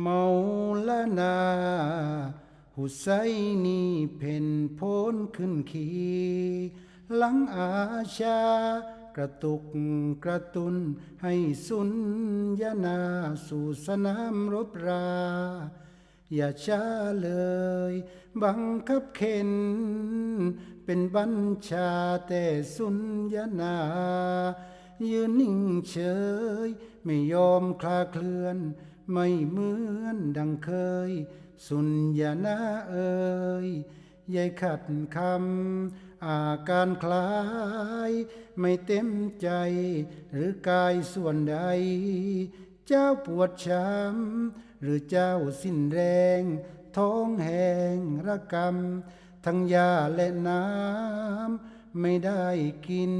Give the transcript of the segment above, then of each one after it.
เมาละนาหุไซนีเพ่นโพนขึ้นขีหลังอาชา กระตุกกระตุนให้สุนยนาสู่สนามรบรา อย่าช้าเลย บังคับเข็น เป็นบัญชาแต่สุนยนายืนนิ่งเฉย ไม่ยอมคลาเคลื่อน ไม่เหมือนดังเคย สุนยนาเอ่ยยายขัดคำอาการคล้าย ไม่เต็มใจหรือกายส่วนใด เจ้าปวดช้ำหรือเจ้าสิ้นแรง ท้องแห้งระกำทั้งยาและน้ำไม่ได้กิน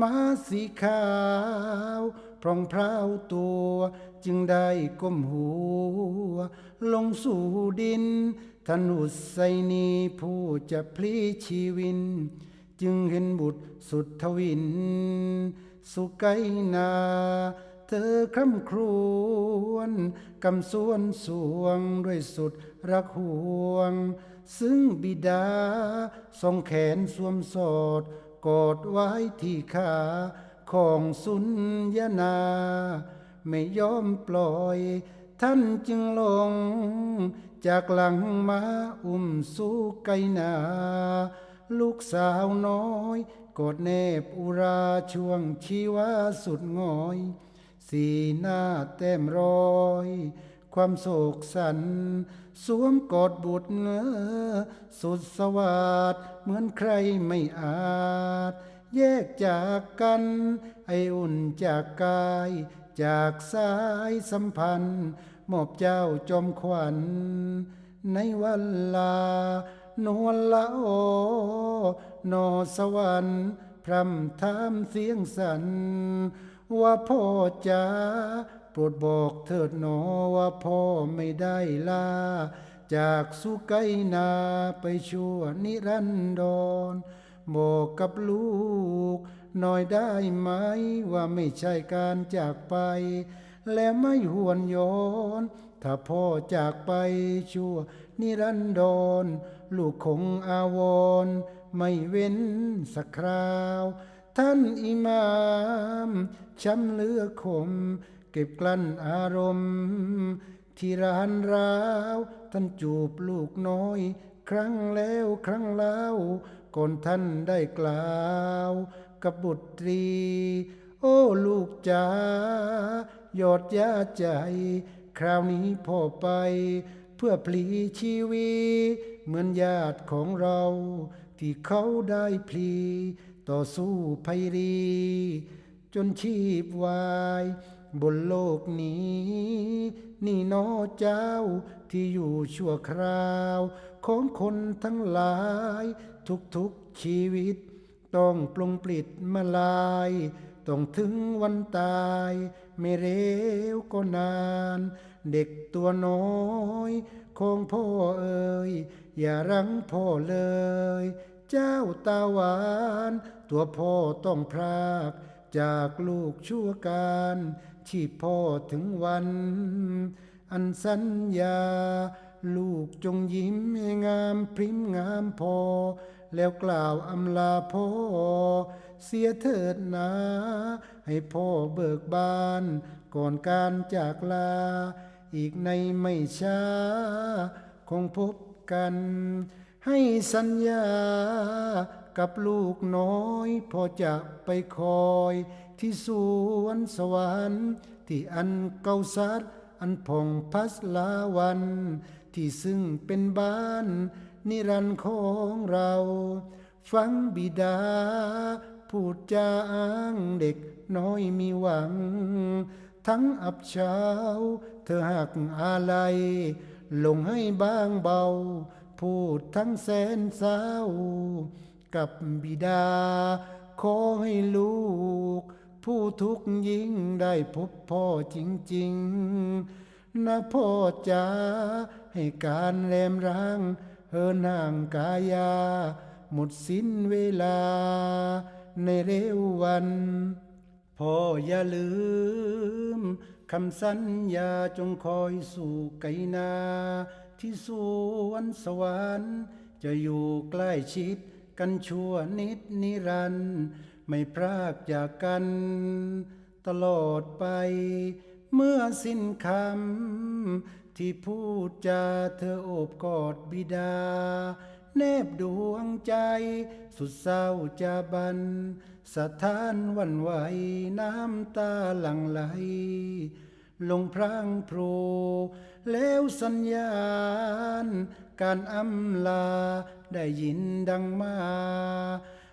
มาสีขาวพร่องพราวตัว จึงได้ก้มหัว ลงสู่ดินท่านอุไซนีผู้จะพลีชีวิน จึงเห็นบุตรสุดทวิน สุไกนา เธอคร่ำครวญกำสวนสวงด้วยสุดรักห่วง ซึ่งบิดาทรงแขนสวมสอด กอดไว้ที่ขาของสุนยนา ไม่ยอมปล่อย ท่านจึงลง จากหลังมาอุ้มสู้ไกนา ลูกสาวน้อยกอดแนบอุราช่วงชีวาสุดงอย สีหน้าแต้มรอย ความโศกสัน สวมกอดบุตรเงอสุดสวัสดเหมือนใครไม่อาจแยกจากกัน ไออุ่นจากกาย จากสายสัมพันธ์มอบเจ้าจอมขวัญ ในวันลานวลละโอนอสวรรค์พรำถามเสียงสัน ว่าพ่อจ๋าโปรดบอกเถิดหนอว่าพ่อไม่ได้ลา จากสุไกนาไปชั่วนิรันดรบอกกับลูก หน่อยได้ไหมว่าไม่ใช่การจากไป และไม่หวนย้อน ถ้าพ่อจากไปชั่วนิรันดร ลูกคงอาวร์ไม่เว้นสักคราว ท่านอิมามช้ำเลือคมเก็บกลั้นอารมณ์ ที่ร้านร้าว ท่านจูบลูกน้อย ครั้งแล้วครั้งเล่าก่อนท่านได้กล่าว กับบุตรี โอ้ลูกจ๋ายอดยาใจ คราวนี้พ่อไป เพื่อพลีชีวีเหมือนญาติของเรา ที่เขาได้พลีต่อสู้ภัยรี จนชีพวาย บนโลกนี้ นี่นอเจ้าที่อยู่ชั่วคราว ของคนทั้งหลายทุกๆชีวิต ต้องปลงปลิดมาลาย ต้องถึงวันตาย ไม่เร็วก็นาน เด็กตัวน้อยของพ่อเอ่ยอย่ารังพ่อเลย เจ้าตาหวาน ตัวพ่อต้องพรากจากลูกชั่วการชีพพ่อถึงวัน อันสัญญา ลูกจงยิ้มให้งามพริ้มงามพอ แล้วกล่าวอำลาพ่อ เสียเถิดนะให้พ่อเบิกบาน ก่อนการจากลา อีกในไม่ช้า คงพบกัน ให้สัญญา กับลูกน้อยพอจะไปคอย ที่สวนสวรรค์ที่อันเก่าสัดอันผ่องพัสลาวัน ที่ซึ่งเป็นบ้าน นิรันดร์ของเรา ฟังบิดา พูดจางเด็กน้อยมีหวัง ทั้งอับเช้า เธอหักอะไรลงให้บ้างเบา พูดทั้งแสนเศร้า กับบิดา ขอให้ลูก ผู้ทุกข์ยิ่งได้พบพ่อจริง ๆนะพ่อจ๋าให้การแรมร้าง เฮินห่างกายา หมดสิ้นเวลา ในเร็ววันพ่ออย่าลืม คำสัญญาจงคอยสู่ไกนา ที่สวนสวรรค์จะอยู่ใกล้ชิดกันชั่วนิดนิรันดร์ไม่พรากจากกัน ตลอดไป เมื่อสิ้นคำ ที่พูดจาเธอโอบกอดบิดา แนบดวงใจ สุดเศร้าจะบันสถานวันไหวน้ำตาหลั่งไหล ลงพรางโพรแล้วสัญญาณ การอำลาได้ยินดังมา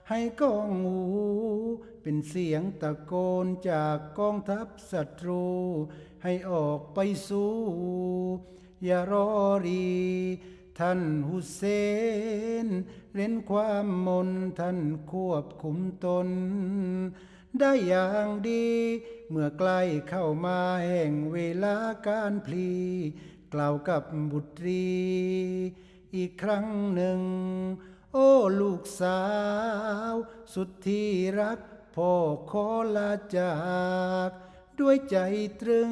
ให้กองหูเป็นเสียงตะโกนจากกองทัพศัตรูให้ออกไปสู้อย่ารอรี ท่านฮุเซนเร้นความมนท่านควบคุมตน ได้อย่างดี เมื่อใกล้เข้ามาแห่งเวลาการพลี กล่าวกับบุตรี อีกครั้งหนึ่ง โอ้ลูกสาว สุดที่รักพ่อขอลาจาก ด้วยใจตรึง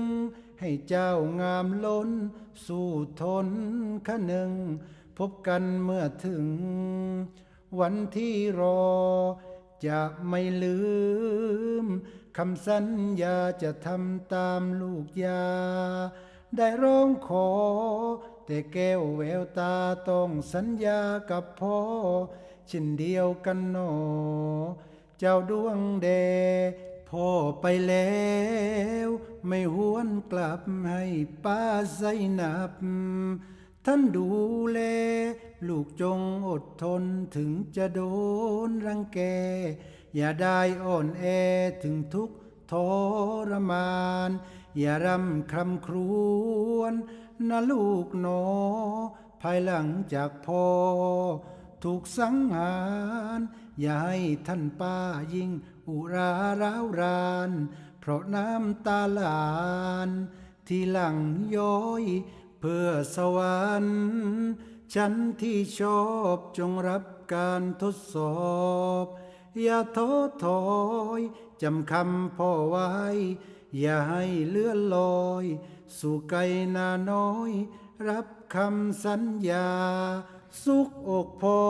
ให้เจ้างามล้น สู้ทนขะหนึ่งพบกันเมื่อถึง วันที่รอ จะไม่ลืมคำสัญญาจะทำตามลูกยา ได้ร้องขอ แต่แก้วแววตาต้องสัญญากับพ่อเช่นเดียวกันหนอ เจ้าดวงแด พ่อไปแล้ว ไม่หวนกลับให้ป้าไซนับ ท่านดูแล ลูกจงอดทนถึงจะโดนรังแก อย่าได้อ่อนแอถึงทุกทรมาน อย่ารำคำครวญนะลูกหนอ ภายหลังจากพ่อ ถูกสังหาร อย่าให้ท่านป้ายิ่ง อุราร้าวราน เพราะน้ำตาหลาน ที่หลังย้อย เพื่อสวรรค์ฉันที่ชอบจงรับการทดสอบ อย่าท้อถอยจำคำพ่อไว้ อย่าให้เลื่อนลอย สู่ไกลนาน้อย รับคำสัญญา สุกอกพอ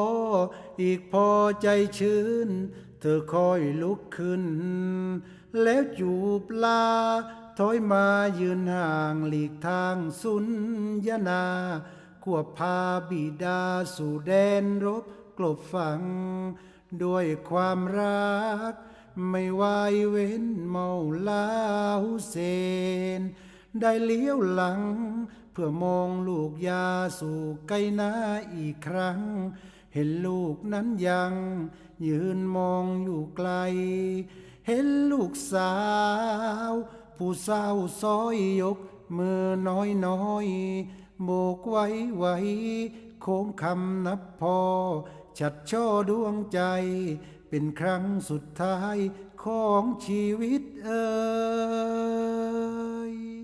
อีกพอใจชื้น ธอคอยลุกขึ้น แล้วจูบลา ถอยมายืนห่างหลีกทางสุนยนา ควบพาบิดาสู่แดนรบกลบฝัง ด้วยความรัก ไม่วายเว้นเมาลาฮุเซน ได้เลี้ยวหลัง เพื่อมองลูกยาสู่ไกลนาอีกครั้ง เห็นลูกนั้นยัง ยืนมองอยู่ไกล เห็นลูกสาว ผู้สาวซอยยก มือน้อยน้อยโบกไว้ไว้โค้งคำนับพอ ชัดช่อดวงใจ เป็นครั้งสุดท้ายของชีวิตเอ่ย